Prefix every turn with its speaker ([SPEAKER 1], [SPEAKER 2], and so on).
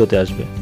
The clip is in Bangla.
[SPEAKER 1] হতে আসবে।